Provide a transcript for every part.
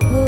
Oh.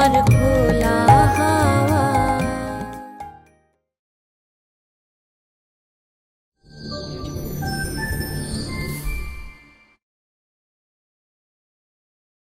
और